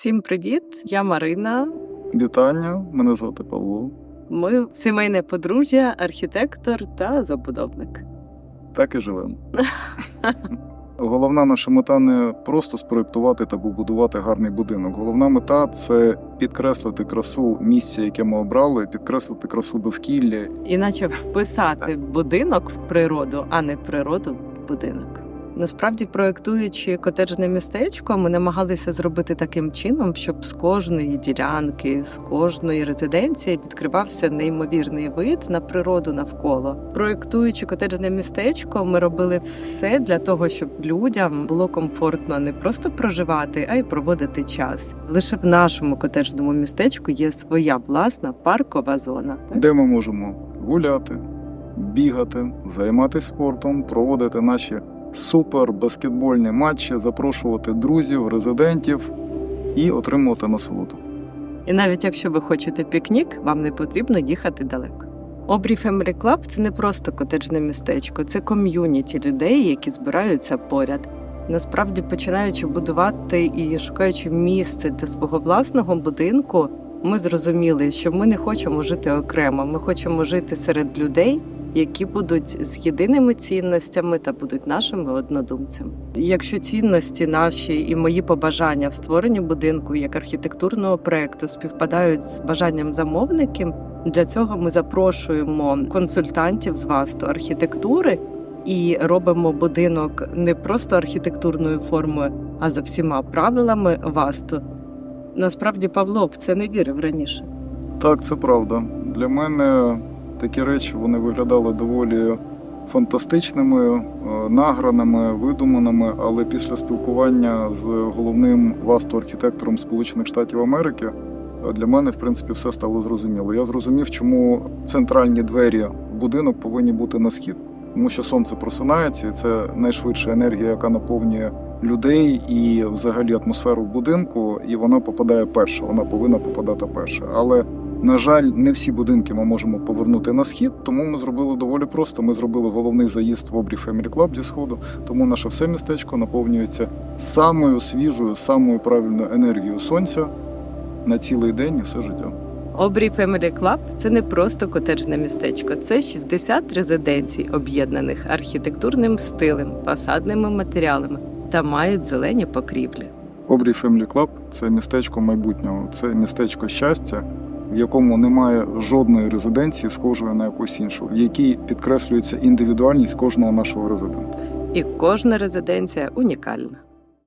Всім привіт! Я Марина. Вітання, мене звати Павло. Ми сімейне подружжя, архітектор та забудовник. Так і живемо. Головна наша мета не просто спроєктувати та побудувати гарний будинок. Головна мета це підкреслити красу місця, яке ми обрали, підкреслити красу довкілля. Іначе вписати будинок в природу, а не природу в будинок. Насправді, проектуючи котеджне містечко, ми намагалися зробити таким чином, щоб з кожної ділянки, з кожної резиденції відкривався неймовірний вид на природу навколо. Проектуючи котеджне містечко, ми робили все для того, щоб людям було комфортно не просто проживати, а й проводити час. Лише в нашому котеджному містечку є своя власна паркова зона. де ми можемо гуляти, бігати, займатися спортом, проводити наші супер баскетбольні матчі, запрошувати друзів, резидентів і отримувати насолоду. І навіть якщо ви хочете пікнік, вам не потрібно їхати далеко. Обрій Family Club – це не просто котеджне містечко, це ком'юніті людей, які збираються поряд. Насправді, починаючи будувати і шукаючи місце для свого власного будинку, ми зрозуміли, що ми не хочемо жити окремо. Ми хочемо жити серед людей, які будуть з єдиними цінностями та будуть нашими однодумцями. Якщо цінності наші і мої побажання в створенні будинку як архітектурного проекту співпадають з бажанням замовників, для цього ми запрошуємо консультантів з васту архітектури і робимо будинок не просто архітектурною формою, а за всіма правилами васту. Насправді Павло в це не вірив раніше. Так, це правда. Для мене такі речі вони виглядали доволі фантастичними, е, награними, видуманими. Але після спілкування з головним васту-архітектором Сполучених Штатів Америки е, для мене, в принципі, все стало зрозуміло. Я зрозумів, чому центральні двері будинок повинні бути на схід. Тому що сонце просинається, і це найшвидша енергія, яка наповнює людей і взагалі атмосферу в будинку, і вона попадає перша. Вона повинна попадати перша. Але на жаль, не всі будинки ми можемо повернути на схід, тому ми зробили доволі просто. Ми зробили головний заїзд в обрій Family Club зі сходу. Тому наше все містечко наповнюється самою свіжою, самою правильною енергією сонця на цілий день і все життя. Обрій Family Club – це не просто котеджне містечко, це 60 резиденцій, об'єднаних архітектурним стилем, фасадними матеріалами та мають зелені покрівлі. Обрій Family Club – це містечко майбутнього, це містечко щастя, в якому немає жодної резиденції, схожої на якусь іншу, в якій підкреслюється індивідуальність кожного нашого резидента. І кожна резиденція унікальна.